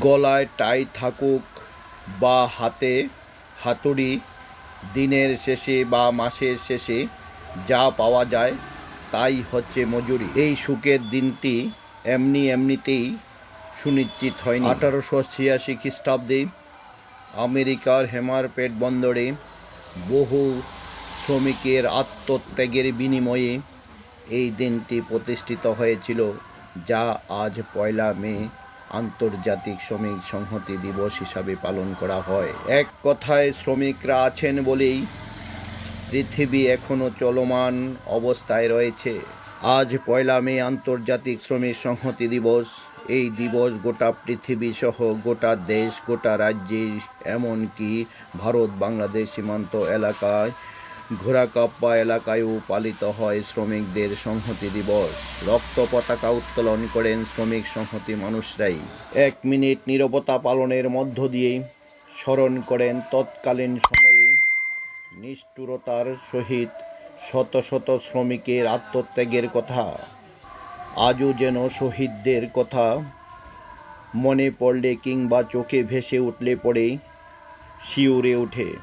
গলায় টাই থাকুক বা হাতে হাতুড়ি, দিনের শেষে বা মাসের শেষে যা পাওয়া যায় তাই হচ্ছে মজুরি। এই সুখের দিনটি এমনি এমনিতেই সুনিশ্চিত হয়নি। আঠারোশো ছিয়াশি খ্রিস্টাব্দে আমেরিকার হেমারপেট বন্দরে বহু শ্রমিকের আত্মত্যাগের বিনিময়ে এই দিনটি প্রতিষ্ঠিত হয়েছিল, যা আজ পয়লা মে আন্তর্জাতিক শ্রমিক সংহতি দিবস হিসাবে পালন করা হয়। এক কথায়, শ্রমিকরা আছেন বলেই পৃথিবী এখনও চলমান অবস্থায় রয়েছে। আজ পয়লা মে, আন্তর্জাতিক শ্রমিক সংহতি দিবস। এই দিবস গোটা পৃথিবী সহ গোটা দেশ, গোটা রাজ্যে, এমনকি ভারত, বাংলাদেশ সীমান্ত এলাকায় ঘোড়াকাপ্পা এলাকায়ও পালিত হয় শ্রমিকদের সংহতি দিবস। রক্ত পতাকা উত্তোলন করেন শ্রমিক সংহতি মানুষরাই। এক মিনিট নীরবতা পালনের মধ্য দিয়ে স্মরণ করেন তৎকালীন সময়ে নিষ্ঠুরতার সহিত শত শত শ্রমিকের আত্মত্যাগের কথা। আজও যেন শহীদদের কথা মনে পড়লে কিংবা চোখে ভেসে উঠলে পড়ে, শিউরে ওঠে।